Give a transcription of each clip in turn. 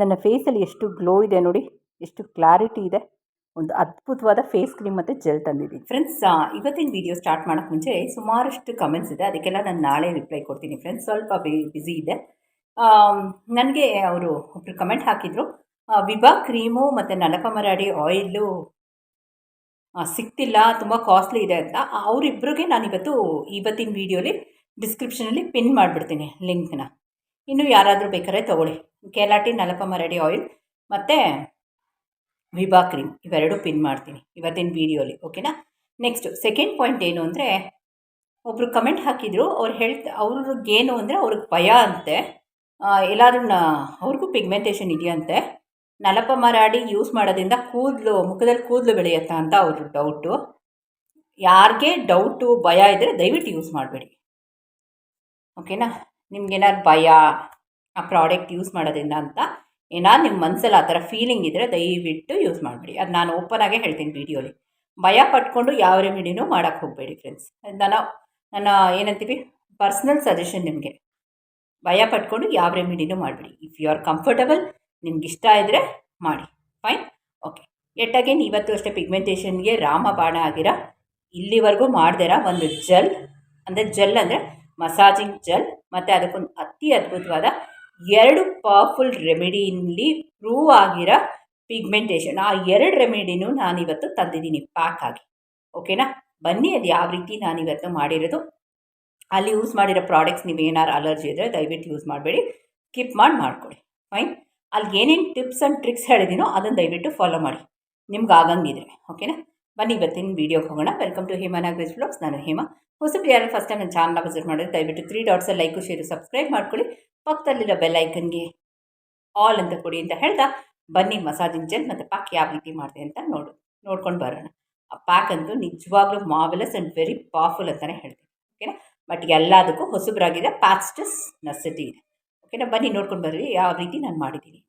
ನನ್ನ ಫೇಸಲ್ಲಿ ಎಷ್ಟು ಗ್ಲೋ ಇದೆ ನೋಡಿ, ಎಷ್ಟು ಕ್ಲಾರಿಟಿ ಇದೆ. ಒಂದು ಅದ್ಭುತವಾದ ಫೇಸ್ ಕ್ರೀಮ್ ಮತ್ತು ಜೆಲ್ ತಂದಿದ್ದೀನಿ. ಫ್ರೆಂಡ್ಸ್ ಇವತ್ತಿನ ವಿಡಿಯೋ ಸ್ಟಾರ್ಟ್ ಮಾಡೋಕ್ಕೆ ಮುಂಚೆ ಸುಮಾರಷ್ಟು ಕಮೆಂಟ್ಸ್ ಇದೆ. ಅದಕ್ಕೆಲ್ಲ ನಾನು ನಾಳೆ ರಿಪ್ಲೈ ಕೊಡ್ತೀನಿ ಫ್ರೆಂಡ್ಸ್. ಸ್ವಲ್ಪ ಬ್ಯುಸಿ ಇದೆ. ನನಗೆ ಅವರು ಒಬ್ಬರು ಕಮೆಂಟ್ ಹಾಕಿದರು ವಿಭಾ ಕ್ರೀಮು ಮತ್ತು ನಲಕಮರಾಡಿ ಆಯಿಲು ಸಿಗ್ತಿಲ್ಲ, ತುಂಬ ಕಾಸ್ಟ್ಲಿ ಇದೆ ಅಂತ. ಅವರಿಬ್ಬರಿಗೆ ನಾನಿವತ್ತು ಇವತ್ತಿನ ವೀಡಿಯೋಲಿ ಡಿಸ್ಕ್ರಿಪ್ಷನಲ್ಲಿ ಪಿನ್ ಮಾಡಿಬಿಡ್ತೀನಿ ಲಿಂಕ್ನ ಇನ್ನು ಯಾರಾದರೂ ಬೇಕಾದ್ರೆ ತೊಗೊಳ್ಳಿ. ಕೆಲಾಟಿ ರೆಡಿ ಆಯಿಲ್ ಮತ್ತು ವಿಭಾ ಕ್ರೀಮ್ ಇವೆರಡೂ ಪಿನ್ ಮಾಡ್ತೀನಿ ಇವತ್ತಿನ ವೀಡಿಯೋಲಿ, ಓಕೆನಾ? ನೆಕ್ಸ್ಟು ಸೆಕೆಂಡ್ ಪಾಯಿಂಟ್ ಏನು ಅಂದರೆ ಒಬ್ಬರು ಕಮೆಂಟ್ ಹಾಕಿದರು, ಅವ್ರು ಹೇಳ್ತಾ ಅವ್ರಿಗೇನು ಅಂದರೆ ಅವ್ರಿಗೆ ಭಯ ಅಂತೆ. ಎಲ್ಲಾದ್ರೂ ಅವ್ರಿಗೂ ಪಿಗ್ಮೆಂಟೇಷನ್ ಇದೆಯಂತೆ. ನಲಪ ಮರಾಡಿ ಯೂಸ್ ಮಾಡೋದ್ರಿಂದ ಕೂದಲು, ಮುಖದಲ್ಲಿ ಕೂದಲು ಬೆಳೆಯುತ್ತಾ ಅಂತ ಅವ್ರ ಡೌಟು ಯಾರಿಗೆ ಡೌಟು ಭಯ ಇದ್ದರೆ ದಯವಿಟ್ಟು ಯೂಸ್ ಮಾಡಬೇಡಿ. ಓಕೆನಾ? ನಿಮ್ಗೇನಾದ್ರು ಭಯ, ಆ ಪ್ರಾಡಕ್ಟ್ ಯೂಸ್ ಮಾಡೋದ್ರಿಂದ ಅಂತ ಏನಾದ್ರು ನಿಮ್ಮ ಮನಸ್ಸಲ್ಲಿ ಆ ಥರ ಫೀಲಿಂಗ್ ಇದ್ದರೆ ದಯವಿಟ್ಟು ಯೂಸ್ ಮಾಡಬೇಡಿ. ಅದು ನಾನು ಓಪನ್ ಆಗೇ ಹೇಳ್ತೀನಿ ವೀಡಿಯೋಲಿ ಭಯ ಪಟ್ಕೊಂಡು ಯಾವ ರೆಮಿಡಿನೂ ಮಾಡೋಕ್ಕೆ ಹೋಗಬೇಡಿ ಫ್ರೆಂಡ್ಸ್ ನಾನು ನನ್ನ ಏನಂತೀವಿ ಪರ್ಸ್ನಲ್ ಸಜೆಷನ್ ನಿಮಗೆ. ಭಯ ಪಟ್ಕೊಂಡು ಯಾವ ರೆಮಿಡಿನೂ ಮಾಡಬೇಡಿ. ಇಫ್ ಯು ಆರ್ ಕಂಫರ್ಟಬಲ್ ನಿಮ್ಗೆ ಇಷ್ಟ ಇದ್ದರೆ ಮಾಡಿ. ಫೈನ್ ಓಕೆ ಎಟ್ ಅಗೇನ್ ಇವತ್ತು ಅಷ್ಟೇ ಪಿಗ್ಮೆಂಟೇಷನ್ಗೆ ರಾಮ ಬಾಣ ಆಗಿರ, ಇಲ್ಲಿವರೆಗೂ ಮಾಡ್ದಿರ ಒಂದು ಜೆಲ್ ಅಂದರೆ ಜೆಲ್ ಅಂದರೆ ಮಸಾಜಿಂಗ್ ಜೆಲ್ ಮತ್ತು ಅದಕ್ಕೊಂದು ಅತಿ ಅದ್ಭುತವಾದ ಎರಡು ಪವರ್ಫುಲ್ ರೆಮಿಡಿಯಲ್ಲಿ ಪ್ರೂವ್ ಆಗಿರೋ ಪಿಗ್ಮೆಂಟೇಷನ್. ಆ ಎರಡು ರೆಮಿಡಿನೂ ನಾನಿವತ್ತು ತಂದಿದ್ದೀನಿ ಪ್ಯಾಕ್ ಆಗಿ. ಓಕೆನಾ? ಬನ್ನಿ, ಅದು ಯಾವ ರೀತಿ ನಾನಿವತ್ತು ಮಾಡಿರೋದು. ಅಲ್ಲಿ ಯೂಸ್ ಮಾಡಿರೋ ಪ್ರಾಡಕ್ಟ್ಸ್ ನೀವು ಏನಾರು ಅಲರ್ಜಿ ಇದ್ದರೆ ದಯವಿಟ್ಟು ಯೂಸ್ ಮಾಡಬೇಡಿ. ಸ್ಕಿಪ್ ಮಾಡಿ ಮಾಡ್ಕೊಳ್ಳಿ. ಫೈನ್? ಅಲ್ಲಿ ಏನೇನು ಟಿಪ್ಸ್ ಆ್ಯಂಡ್ ಟ್ರಿಕ್ಸ್ ಹೇಳಿದೀನೋ ಅದನ್ನು ದಯವಿಟ್ಟು ಫಾಲೋ ಮಾಡಿ. ನಿಮ್ಗೆ ಆಗಂಗಿದ್ರೆ. ಓಕೆನಾ? ಬನ್ನಿ ಇವತ್ತಿನ ವೀಡಿಯೋಗೆ ಹೋಗೋಣ. Welcome to Hema Nagaraj vlogs ನಾನು ಹೇಮಾ. ಹೊಸಬ್ರು ಯಾರು ಫಸ್ಟ್ ಟೈಮ್ ನನ್ನ ಚಾನಲ್ನ ವಿಸಿಟ್ ಮಾಡಿದ್ರೆ ದಯವಿಟ್ಟು three dots like share subscribe ಮಾಡ್ಕೊಳ್ಳಿ. ಪಕ್ಕದಲ್ಲಿರೋ ಬೆಲ್ ಐಕನ್ಗೆ ಆಲ್ ಅಂತ ಕೊಡಿ ಅಂತ ಹೇಳ್ತಾ ಬನ್ನಿ ಮಸಾಜಿಂಗ್ ಜೆಲ್ ಮತ್ತು ಪ್ಯಾಕ್ ಯಾವ ರೀತಿ ಮಾಡಿದೆ ಅಂತ ನೋಡು, ನೋಡ್ಕೊಂಡು ಬರೋಣ. ಆ ಪ್ಯಾಕ್ ಅಂತೂ ನಿಜವಾಗ್ಲೂ ಮಾವೆಲಸ್ ಆ್ಯಂಡ್ ವೆರಿ ಪವರ್ಫುಲ್ ಅಂತಲೇ ಹೇಳ್ತೀನಿ ಓಕೆನಾ ಬಟ್ ಎಲ್ಲದಕ್ಕೂ ಹೊಸಬ್ರಾಗಿದೆ ಪ್ಯಾಸ್ಟಸ್ ನೆಸಿಟಿ ಇದೆ. ಓಕೆನಾ ಬನ್ನಿ ನೋಡ್ಕೊಂಡು ಬರ್ರಿ ಯಾವ ರೀತಿ ನಾನು ಮಾಡಿದ್ದೀನಿ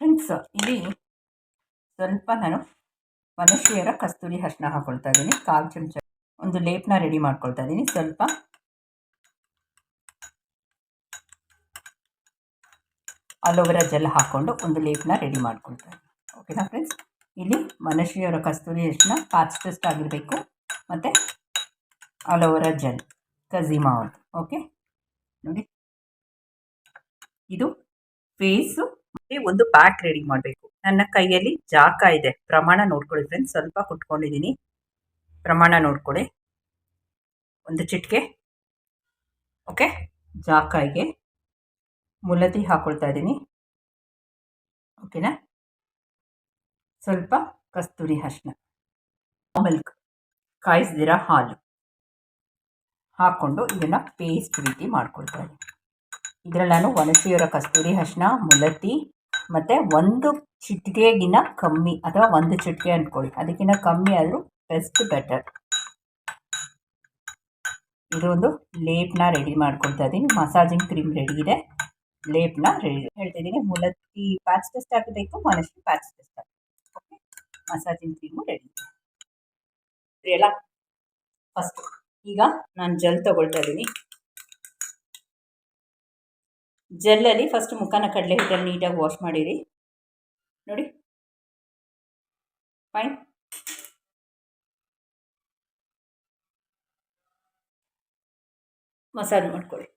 ಫ್ರೆಂಡ್ಸ್ ಇಲ್ಲಿ ಸ್ವಲ್ಪ ನಾನು ಮನುಷ್ಯರ ಕಸ್ತೂರಿ ಅರ್ಶಿನ ಹಾಕ್ಕೊಳ್ತಾ ಇದ್ದೀನಿ. ಕಾಲು ಚಮಚ ಒಂದು ಲೇಪನ ರೆಡಿ ಮಾಡ್ಕೊಳ್ತಾ ಇದ್ದೀನಿ. ಸ್ವಲ್ಪ ಅಲೋವೆರಾ ಜೆಲ್ ಹಾಕ್ಕೊಂಡು ಒಂದು ಲೇಪನ ರೆಡಿ ಮಾಡ್ಕೊಳ್ತಾ ಇದ್ದೀನಿ. ಓಕೆನಾ ಫ್ರೆಂಡ್ಸ್? ಇಲ್ಲಿ ಮನುಷ್ಯರ ಕಸ್ತೂರಿ ಅರ್ಶಿನ ಪಾಚ್ಟೆಸ್ಟ್ ಆಗಿರಬೇಕು. ಮತ್ತು ಅಲೋವೆರಾ ಜೆಲ್, ಕಝಿಮಾ ಓಕೆ? ನೋಡಿ. ಇದು ಫೇಸು ಒಂದು ಪ್ಯಾಕ್ ರೆಡಿ ಮಾಡಬೇಕು. ನನ್ನ ಕೈಯಲ್ಲಿ ಜಾಕ ಇದೆ. ಪ್ರಮಾಣ ನೋಡ್ಕೊಳ್ಳಿ ಫ್ರೆಂಡ್ಸ್ ಸ್ವಲ್ಪ ಕುಟ್ಕೊಂಡಿದ್ದೀನಿ. ಪ್ರಮಾಣ ನೋಡ್ಕೊಳ್ಳಿ. ಒಂದು ಚಿಟಿಕೆ. ಓಕೆ ಜಾಕಾಯಿಗೆ ಮುಲತಿ ಹಾಕೊಳ್ತಾ ಇದ್ದೀನಿ. ಓಕೆನಾ ಸ್ವಲ್ಪ ಕಸ್ತೂರಿ ಅರ್ಶಿನ. ಮಿಲ್ಕ್ ಕಾಯಿಸ್ದಿರ ಹಾಲು. ಹಾಕ್ಕೊಂಡು ಇದನ್ನು ಪೇಸ್ಟ್ ರೀತಿ ಮಾಡ್ಕೊಳ್ತಾ ಇದ್ದೀನಿ. ಇದರಲ್ಲಿ ನಾನು ಒಣಸಿರೋ ಕಸ್ತೂರಿ ಅರ್ಶಿನ ಮುಲತಿ ಮತ್ತು ಒಂದು ಚಿಟಿಕೆಗಿನ್ನ ಕಮ್ಮಿ ಅಥವಾ ಒಂದು ಚಿಟಿಕೆ ಅಂದ್ಕೊಳ್ಳಿ ಅದಕ್ಕಿಂತ ಕಮ್ಮಿ ಆದರೂ ಬೆಸ್ಟ್ ಬೆಟರ್ ಇದೊಂದು ಒಂದು ಲೇಪ್ನ ರೆಡಿ ಮಾಡ್ಕೊಳ್ತಾ ಇದ್ದೀನಿ. ಮಸಾಜಿಂಗ್ ಕ್ರೀಮ್ ರೆಡಿ ಇದೆ. ಲೇಪ್ನ ರೆಡಿ ಹೇಳ್ತಿದ್ದೀನಿ ಮುಲತಿ ಪ್ಯಾಚ್ ಟೆಸ್ಟ್ ಹಾಕಬೇಕು ಮನಸ್ಸು ಪ್ಯಾಚ್ ಟೆಸ್ಟ್ ಹಾಕಬೇಕು. ಓಕೆ ಮಸಾಜಿಂಗ್ ಕ್ರೀಮು ರೆಡಿ ಇದೆ ಫಸ್ಟ್ ಈಗ ನಾನು ಜೆಲ್ ತೊಗೊಳ್ತಾ ಇದ್ದೀನಿ. ಜೆಲ್ಲಲ್ಲಿ ಫಸ್ಟ್ ಮುಖನ ಕಡಲೆ ಹಿಟ್ಟಲ್ಲಿ ನೀಟಾಗಿ ವಾಶ್ ಮಾಡಿರಿ. ನೋಡಿ. ಫೈನ್ ಮಸಾಜ್ ಮಾಡ್ಕೊಳ್ಳಿ.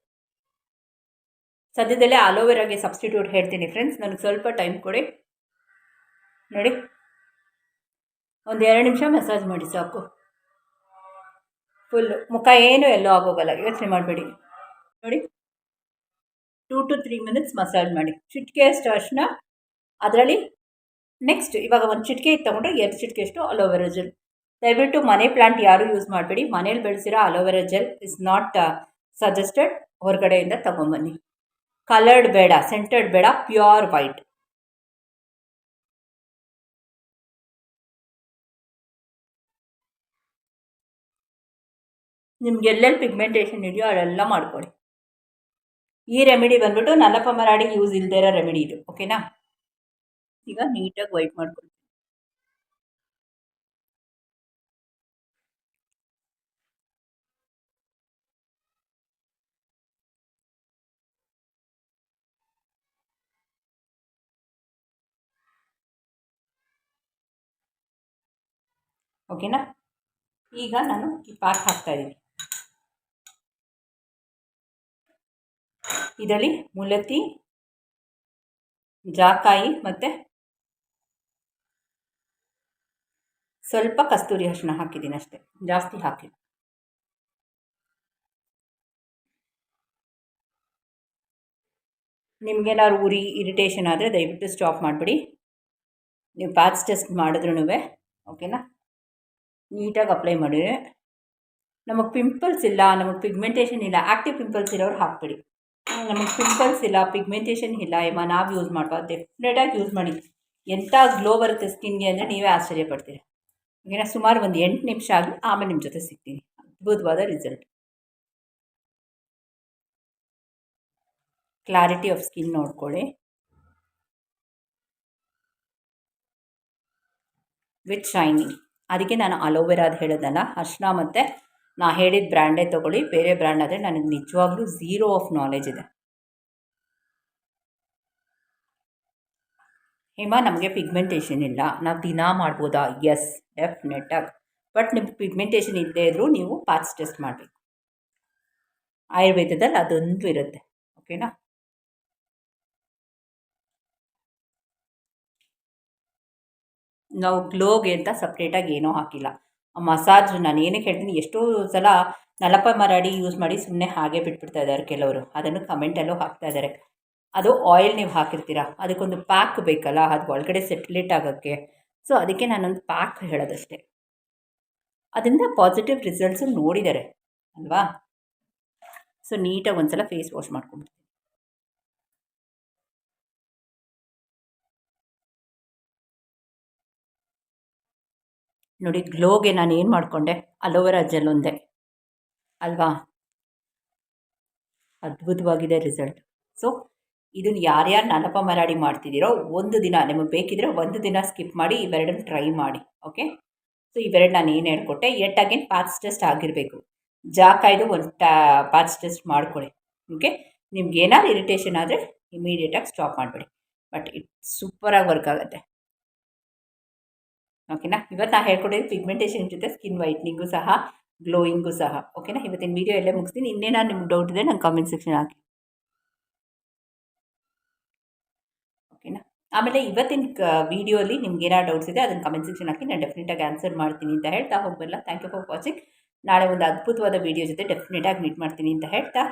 ಸದ್ಯದಲ್ಲೇ ಅಲೋವೆರಾಗೆ ಸಬ್ಸ್ಟಿಟ್ಯೂಟ್ ಹೇಳ್ತೀನಿ ಫ್ರೆಂಡ್ಸ್ ನನಗೆ ಸ್ವಲ್ಪ ಟೈಮ್ ಕೊಡಿ. ನೋಡಿ. ಒಂದು ಎರಡು ನಿಮಿಷ ಮಸಾಜ್ ಮಾಡಿ ಸಾಕು. ಫುಲ್ಲು ಮುಖ ಏನೂ ಎಲ್ಲೋ ಆಗೋಗಲ್ಲ. ಯೋಚನೆ ಮಾಡಬೇಡಿ. ನೋಡಿ. Two to three minutes massage ಮಾಡಿ. ಚಿಟಿಕೆ ಅಷ್ಟು ಅರ್ಶಿನ ಅದರಲ್ಲಿ ನೆಕ್ಸ್ಟ್ ಇವಾಗ ಒಂದು ಚಿಟಿಕೆ ತೊಗೊಂಡ್ರೆ ಎರಡು ಚಿಟಿಕೆಯಷ್ಟು ಅಲೋವೆರಾ ಜೆಲ್ ದಯವಿಟ್ಟು ಮನೆ ಪ್ಲಾಂಟ್ ಯಾರೂ ಯೂಸ್ ಮಾಡಬೇಡಿ. ಮನೇಲಿ ಬೆಳೆಸಿರೋ aloe vera gel is not suggested ಹೊರಗಡೆಯಿಂದ ತೊಗೊಂಬನ್ನಿ. ಕಲರ್ಡ್ ಬೇಡ ಸೆಂಟರ್ಡ್ ಬೇಡ ಪ್ಯೂರ್ ವೈಟ್ ನಿಮ್ಗೆ ಎಲ್ಲೆಲ್ಲಿ ಪಿಗ್ಮೆಂಟೇಷನ್ ಇದೆಯೋ ಅದೆಲ್ಲ ಮಾಡ್ಕೊಳ್ಳಿ. ಈ ರೆಮಿಡಿ ಬಂದ್ಬಿಟ್ಟು ನಲ್ಲಪ್ಪ ಮರಾಡಿ ಯೂಸ್ ಇಲ್ದೇ ಇರೋ ರೆಮಿಡಿ ಇದು ಓಕೆನಾ ಈಗ ನೀಟಾಗಿ ವೈಟ್ ಮಾಡ್ಕೊಳ್ತೀನಿ. ಓಕೆನಾ ಈಗ ನಾನು ಈ ಪ್ಯಾಕ್ ಹಾಕ್ತಾಯಿದ್ದೀನಿ ಇದರಲ್ಲಿ ಮುಲತಿ, ಜಾಕಾಯಿ ಮತ್ತು ಸ್ವಲ್ಪ ಕಸ್ತೂರಿ ಅರಿಶಿನ ಹಾಕಿದ್ದೀನಿ ಅಷ್ಟೇ. ಜಾಸ್ತಿ ಹಾಕಿ ನಿಮಗೇನಾದ್ರು ಉರಿ, ಇರಿಟೇಷನ್ ಆದರೆ ದಯವಿಟ್ಟು ಸ್ಟಾಪ್ ಮಾಡಿಬಿಡಿ. ನೀವು ಪ್ಯಾಚ್ ಟೆಸ್ಟ್ ಮಾಡಿದ್ರೂ ಓಕೆನಾ? ನೀಟಾಗಿ ಅಪ್ಲೈ ಮಾಡಿ ನಮಗೆ ಪಿಂಪಲ್ಸ್ ಇಲ್ಲ, ನಮಗೆ ಪಿಗ್ಮೆಂಟೇಷನ್ ಇಲ್ಲ ಆ್ಯಕ್ಟಿವ್ ಪಿಂಪಲ್ಸ್ ಇರೋರು ಹಾಕ್ಬಿಡಿ. ನಮಗೆ ಪಿಂಪಲ್ಸ್ ಇಲ್ಲ ಪಿಗ್ಮೆಂಟೇಷನ್ ಇಲ್ಲ ಎಮ್ಮ ನಾವು ಯೂಸ್ ಮಾಡುವ ಡೆಫಿನೆಟಾಗಿ ಯೂಸ್ ಮಾಡಿ. ಎಂಥ ಗ್ಲೋ ಬರುತ್ತೆ ಸ್ಕಿನ್ಗೆ ಅಂದರೆ ನೀವೇ ಆಶ್ಚರ್ಯ ಪಡ್ತೀರಿ. ಓಕೆನಾ ಸುಮಾರು ಒಂದು ಎಂಟು ನಿಮಿಷ ಆಗಲಿ ಆಮೇಲೆ ನಿಮ್ಮ ಜೊತೆ ಸಿಗ್ತೀನಿ. ಅದ್ಭುತವಾದ ರಿಸಲ್ಟ್ ಕ್ಲಾರಿಟಿ ಆಫ್ ಸ್ಕಿನ್ ನೋಡ್ಕೊಳ್ಳಿ. ವಿತ್ ಶೈನಿಂಗ್ ಅದಕ್ಕೆ ನಾನು ಅಲೋವೆರಾದ ಹೇಳೋದಲ್ಲ ಅರ್ಶನ ಮತ್ತು ನಾ ಹೇಳಿದ ಬ್ರ್ಯಾಂಡೇ ತೊಗೊಳ್ಳಿ, ಬೇರೆ ಬ್ರ್ಯಾಂಡ್ ಆದರೆ ನನಗೆ ನಿಜವಾಗ್ಲೂ ಝೀರೋ ಆಫ್ ನಾಲೆಜ್ ಇದೆ. ಹೇಮ, ನಮಗೆ ಪಿಗ್ಮೆಂಟೇಷನ್ ಇಲ್ಲ. ನಾವು ದಿನ ಮಾಡ್ಬೋದಾ? ಎಸ್ ಡೆಫಿನೆಟಾಗಿ ಬಟ್ ನಿಮ್ಮ ಪಿಗ್ಮೆಂಟೇಷನ್ ಇಲ್ಲದೇ ಇದ್ದರೂ ನೀವು ಪ್ಯಾಚ್ ಟೆಸ್ಟ್ ಮಾಡಬೇಕು. ಆಯುರ್ವೇದದಲ್ಲಿ ಅದೊಂದು ಇರುತ್ತೆ. ಓಕೆನಾ ನಾವು ಗ್ಲೋಗೆ ಅಂತ ಸಪ್ರೇಟಾಗಿ ಏನೂ ಹಾಕಿಲ್ಲ. ಮಸಾಜ್ ನಾನು ಏನಕ್ಕೆ ಹೇಳ್ತೀನಿ ಎಷ್ಟೋ ಸಲ ನಲಪ ಮರಾಡಿ ಯೂಸ್ ಮಾಡಿ ಸುಮ್ಮನೆ ಹಾಗೆ ಬಿಟ್ಬಿಡ್ತಾ ಇದ್ದಾರೆ ಕೆಲವರು. ಅದನ್ನು ಕಮೆಂಟಲ್ಲೂ ಹಾಕ್ತಾ ಇದ್ದಾರೆ. ಅದು ಆಯಿಲ್ ನೀವು ಹಾಕಿರ್ತೀರ? ಅದಕ್ಕೊಂದು ಪ್ಯಾಕ್ ಬೇಕಲ್ಲ? ಅದು ಒಳಗಡೆ ಸೆಟ್ಲೇಟ್ ಆಗೋಕ್ಕೆ. ಸೊ ಅದಕ್ಕೆ ನಾನೊಂದು ಪ್ಯಾಕ್ ಹೇಳೋದಷ್ಟೇ. ಅದರಿಂದ ಪಾಸಿಟಿವ್ ರಿಸಲ್ಟ್ಸು ನೋಡಿದ್ದಾರೆ. ಅಲ್ವಾ? ಸೊ ನೀಟಾಗಿ ಒಂದು ಸಲ ಫೇಸ್ ವಾಶ್ ಮಾಡ್ಕೊಂಡು ನೋಡಿ, ಗ್ಲೋಗೆ ನಾನು ಏನು ಮಾಡಿಕೊಂಡೆ? ಅಲೋವೆರಾ ಜೆಲ್ ಒಂದೇ. ಅಲ್ವಾ? ಅದ್ಭುತವಾಗಿದೆ ರಿಸಲ್ಟ್. ಸೊ ಇದನ್ನು ಯಾರ್ಯಾರು ನಾನಪ್ಪ ಮರಾಡಿ ಮಾಡ್ತಿದ್ದೀರೋ ಒಂದು ದಿನ ನಿಮಗೆ ಬೇಕಿದ್ರೆ ಒಂದು ದಿನ ಸ್ಕಿಪ್ ಮಾಡಿ ಇವೆರಡನ್ನು ಟ್ರೈ ಮಾಡಿ, ಓಕೆ? ಸೊ, ಇವೆರಡು ನಾನು ಏನು ಹೇಳ್ಕೊಟ್ಟೆ? ಎಟ್ ಅಗೇನ್ ಪ್ಯಾಚ್ ಟೆಸ್ಟ್ ಆಗಿರಬೇಕು. ಜಾಕಾಯ್ದು ಒಂದು ಟ್ಯಾ ಪ್ಯಾಚ್ ಟೆಸ್ಟ್ ಮಾಡ್ಕೊಳ್ಳಿ ಓಕೆ? ನಿಮ್ಗೆ ಏನಾದ್ರು ಇರಿಟೇಷನ್ ಆದರೆ ಇಮಿಡಿಯೇಟಾಗಿ ಸ್ಟಾಪ್ ಮಾಡಿಬಿಡಿ. ಬಟ್ ಇಟ್ ಸೂಪರಾಗಿ ವರ್ಕ್ ಆಗುತ್ತೆ. ಓಕೆನಾ ಇವತ್ತು ನಾನು ಹೇಳ್ಕೊಟ್ಟಿದ್ದು ಪಿಗ್ಮೆಂಟೇಷನ್ ಜೊತೆ ಸ್ಕಿನ್ ವೈಟ್ನಿಂಗು ಸಹ ಗ್ಲೋಯಿಂಗು ಸಹ. ಓಕೆನಾ ಇವತ್ತಿನ ವೀಡಿಯೋ ಎಲ್ಲೇ ಮುಗಿಸ್ತೀನಿ. ಇನ್ನೇನಾದ್ರು ನಿಮ್ಗೆ ಡೌಟ್ ಇದೆ ನಂಗೆ ಕಾಮೆಂಟ್ ಸೆಕ್ಷನ್ ಹಾಕಿ. ಓಕೆನಾ ಆಮೇಲೆ ಇವತ್ತಿನ ವೀಡಿಯೋಲಿ ನಿಮ್ಗೆ ಏನಾದ್ರು ಡೌಟ್ಸ್ ಇದೆ ಅದನ್ನು ಕಮೆಂಟ್ ಸೆಕ್ಷನ್ ಹಾಕಿ. ನಾನು ಡೆಫಿನೆಟಾಗಿ ಆನ್ಸರ್ ಮಾಡ್ತೀನಿ ಅಂತ ಹೇಳ್ತಾ ಹೋಗಬಲ್ಲ ಥ್ಯಾಂಕ್ ಯು ಫಾರ್ ವಾಚಿಂಗ್ ನಾಳೆ ಒಂದು ಅದ್ಭುತವಾದ ವೀಡಿಯೋ ಜೊತೆ ಡೆಫಿನೆಟಾಗಿ ಮೀಟ್ ಮಾಡ್ತೀನಿ ಅಂತ ಹೇಳ್ತಾ.